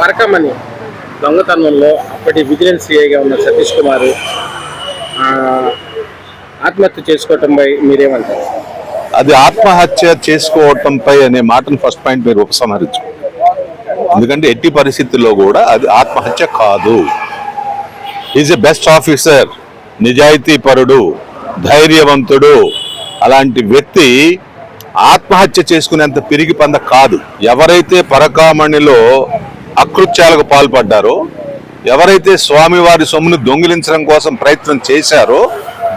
పరకమని దొంగతనంలో అప్పటి విజిలెన్స్ సిఐగా ఉన్న సతీష్ కుమార్ ఆత్మహత్య చేసుకోవటంపై మీరేమంటారు? అది ఆత్మహత్య చేసుకోవటంపై అనే మాటను ఫస్ట్ పాయింట్ మీరు ఉపసంహరించు. ఎందుకంటే ఎట్టి పరిస్థితుల్లో కూడా అది ఆత్మహత్య కాదు. ఈజ్ ఎ బెస్ట్ ఆఫీసర్ నిజాయితీపరుడు ధైర్యవంతుడు. అలాంటి వ్యక్తి ఆత్మహత్య చేసుకునేంత పిరిగి పంద కాదు. ఎవరైతే పరకామణిలో అకృత్యాలకు పాల్పడ్డారో. ఎవరైతే స్వామివారి సొమ్మును దొంగిలించడం కోసం ప్రయత్నం చేశారో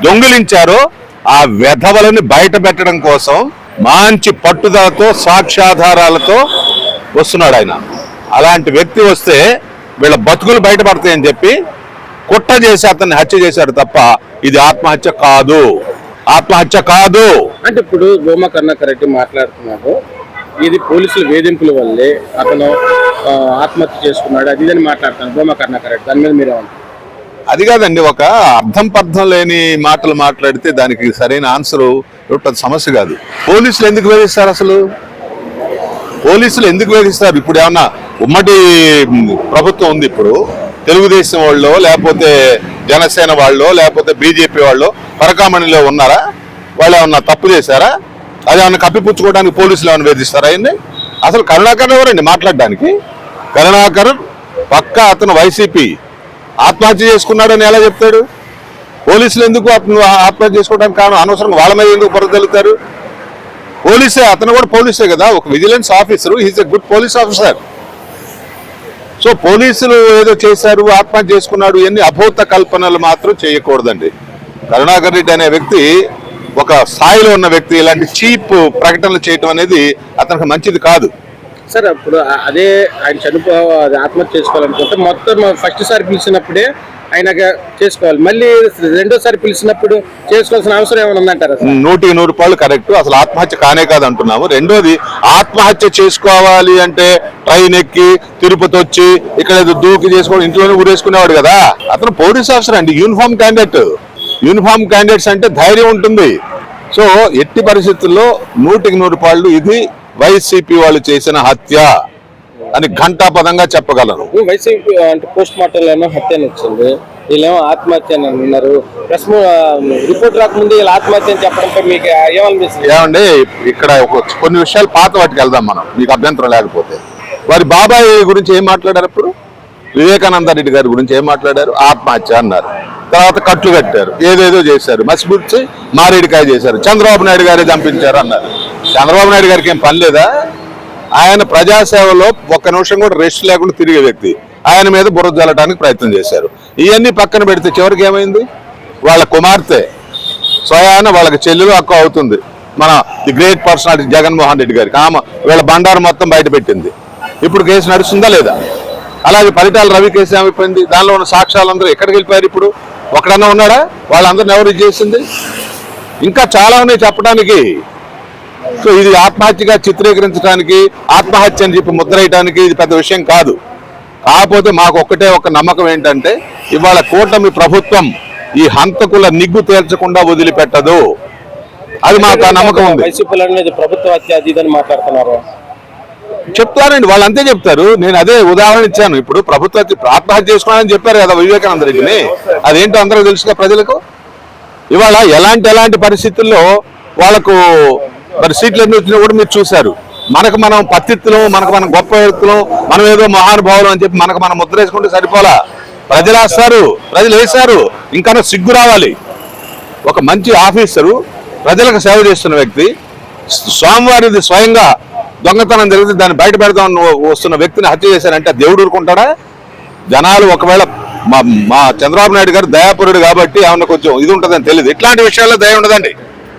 దొంగిలించారో ఆ వెధవలని బయట పెట్టడం కోసం మంచి పట్టుదలతో సాక్ష్యాధారాలతో వస్తున్నాడు ఆయన. అలాంటి వ్యక్తి వస్తే వీళ్ళ బతుకులు బయటపడతాయని చెప్పి కుట్ర చేసి అతన్ని హత్య చేశారు తప్ప ఇది ఆత్మహత్య కాదు. ఆత్మహత్య కాదు. అంటే ఇప్పుడు భూమా కర్ణాకర్ మాట్లాడుతున్నాడు. మాట్లాడుతున్నారు ఇది పోలీసుల వేధింపుల వల్లే అతను ఆత్మహత్య చేసుకున్నాడు. అది ఇదని మాట్లాడతాను భూమా కర్ణాకర్ రెడ్డి దాని మీద మీరేమంటారు అది కాదండి ఒక అర్థం పర్థం లేని మాటలు మాట్లాడితే దానికి సరైన ఆన్సర్ పెద్ద సమస్య కాదు. పోలీసులు ఎందుకు వేధిస్తారు అసలు? పోలీసులు ఎందుకు వేధిస్తారు? ఇప్పుడు ఏమన్నా ఉమ్మడి ప్రభుత్వం ఉంది ఇప్పుడు తెలుగుదేశం వాళ్ళు లేకపోతే జనసేన వాళ్ళు లేకపోతే బీజేపీ వాళ్ళు పరకామణిలో ఉన్నారా? వాళ్ళు ఏమన్నా తప్పు చేశారా? అది ఏమన్నా కప్పిపుచ్చుకోవడానికి పోలీసులు ఏమైనా వేధిస్తారా ఆయన్ని? అసలు కరుణాకర్ ఎవరండి మాట్లాడడానికి? కరుణాకర్ పక్క అతను వైసీపీ. ఆత్మహత్య చేసుకున్నాడని ఎలా చెప్తాడు? పోలీసులు ఎందుకు అతను ఆత్మహత్య చేసుకోవడానికి కారణం? అనవసరంగా వాళ్ళ మీద ఎందుకు పొరదలుతారు పోలీసే అతను కూడా పోలీసే కదా? ఒక vigilance officer he's a good police officer so పోలీసులు ఏదో చేశారు ఆత్మహత్య చేసుకున్నాడు ఎన్ని అభూత కల్పనలు మాత్రం చేయకూడదండి. కరుణాకర్ రెడ్డి అనే వ్యక్తి ఒక స్థాయిలో ఉన్న వ్యక్తి ఇలాంటి చీప్ ప్రకటనలు చేయటం అనేది అతనికి మంచిది కాదు. సార్ ఇప్పుడు ఆ- అదే ఆయన చనిపో ఆత్మహత్య చేసుకోవాలనుకుంటే మొత్తం ఫస్ట్ సారి పిలిచినప్పుడే ఆయన చేసుకోవాలి. మళ్ళీ రెండోసారి పిలిచినప్పుడు చేసుకోవాల్సిన అవసరం ఏమైనా ఉందంటారా నూటికి నూరు రూపాయలు కరెక్ట్. అసలు ఆత్మహత్య కానే కాదు అంటున్నాము. రెండోది ఆత్మహత్య చేసుకోవాలి అంటే ట్రైన్ ఎక్కి తిరుపతి వచ్చి ఇక్కడ దూకి చేసుకోవడం ఇంట్లోనే ఊరేసుకునేవాడు కదా. అతను పోలీస్ ఆఫీసర్ అండి యూనిఫామ్ క్యాండిడేట్. యూనిఫామ్ క్యాండిడేట్స్ అంటే ధైర్యం ఉంటుంది. సో ఎట్టి పరిస్థితుల్లో నూటికి నూరు రూపాయలు ఇది వైసీపీ వాళ్ళు చేసిన హత్య అని ఘంటాపదంగా చెప్పగలను. వైసీపీ అంటే పోస్ట్ మార్టంలోనో హత్య అని వచ్చింది. వీళ్ళేమో ఆత్మహత్య అని అన్నారు. ప్రెస్ రిపోర్ట్ రాకముందు వీళ్ళు ఆత్మహత్య అని చెప్పడంపై మీకు ఏమనిపిస్తుంది? ఏమండి ఇక్కడ కొన్ని విషయాలు పాత వాటికి వెళ్దాం మనం. మీకు అభ్యంతరం లేకపోతే. వారి బాబాయ్ గురించి ఏం మాట్లాడారు అప్పుడు? వివేకానంద రెడ్డి గారి గురించి ఏం మాట్లాడారు? ఆత్మహత్య అన్నారు. తర్వాత కట్లు కట్టారు. ఏదేదో చేశారు. మసిపుచ్చి మారేడికాయ చేశారు. చంద్రబాబు నాయుడు గారే చంపించారు అన్నారు. చంద్రబాబు నాయుడు గారికి ఏం పని లేదా? ఆయన ప్రజాసేవలో ఒక్క నిమిషం కూడా రెస్ట్ లేకుండా తిరిగే వ్యక్తి. ఆయన మీద బురద జల్లటానికి ప్రయత్నం చేశారు. ఇవన్నీ పక్కన పెడితే చివరికి ఏమైంది? వాళ్ళ కుమార్తె స్వయాన వాళ్ళకి చెల్లెలు అక్క అవుతుంది. మన the great personality Jaganmohan Reddy గారికి. ఆమె వీళ్ళ బండారు మొత్తం బయట పెట్టింది. ఇప్పుడు కేసు నడుస్తుందా లేదా? అలాగే పరిటాల రవి కేసు ఏమైపోయింది? దానిలో ఉన్న సాక్ష్యాలందరూ ఎక్కడికి వెళ్ళిపోయారు ఇప్పుడు? ఒకడన్నా ఉన్నాడా? వాళ్ళందరిని ఎవరు చేసింది ఇంకా చాలా ఉన్నాయి చెప్పడానికి. సో ఇది ఆత్మహత్యగా చిత్రీకరించడానికి ఆత్మహత్య అని చెప్పి ముద్ర వేయడానికి ఇది పెద్ద విషయం కాదు. కాకపోతే మాకు ఒక్కటే ఒక నమ్మకం ఏంటంటే ఇవాళ కూటమి ప్రభుత్వం ఈ హంతకుల నిగ్గు తేల్చకుండా వదిలిపెట్టదు. అది మాకు ఆ నమ్మకం ఉంది. ప్రభుత్వ హత్య మాట్లాడుతున్నారు. చెప్తారండి వాళ్ళు అంతే చెప్తారు. నేను అదే ఉదాహరణ ఇచ్చాను. ఇప్పుడు ప్రభుత్వ ఆత్మహత్య చేసుకోవాలని చెప్పారు కదా వివేకానంద రెడ్డిని అదేంటో అందరూ తెలుసుగా ప్రజలకు? ఇవాళ ఎలాంటి ఎలాంటి పరిస్థితుల్లో వాళ్ళకు మరి సీట్లు ఎన్ని వచ్చినా కూడా మీరు చూశారు. మనకు మనం పత్తిత్తులం మనకు మనం గొప్ప వ్యక్తులం మనం ఏదో మహానుభావులు అని చెప్పి మనకు మనం ముద్ర వేసుకుంటే సరిపోలా? ప్రజలు వేస్తారు ప్రజలు వేశారు. ఇంకా సిగ్గు రావాలి. ఒక మంచి ఆఫీసరు ప్రజలకు సేవ చేస్తున్న వ్యక్తి స్వామివారిది స్వయంగా దొంగతనం జరిగితే దాన్ని బయట పెడదాం వస్తున్న వ్యక్తిని హత్య చేశారంటే దేవుడు ఊరుకుంటాడా? జనాలు ఒకవేళ మా మా చంద్రబాబు నాయుడు గారు దయాపురుడు కాబట్టి ఆమె కొంచెం ఇది ఉంటుందని తెలియదు. ఇట్లాంటి విషయాల్లో దయ ఉండదండి.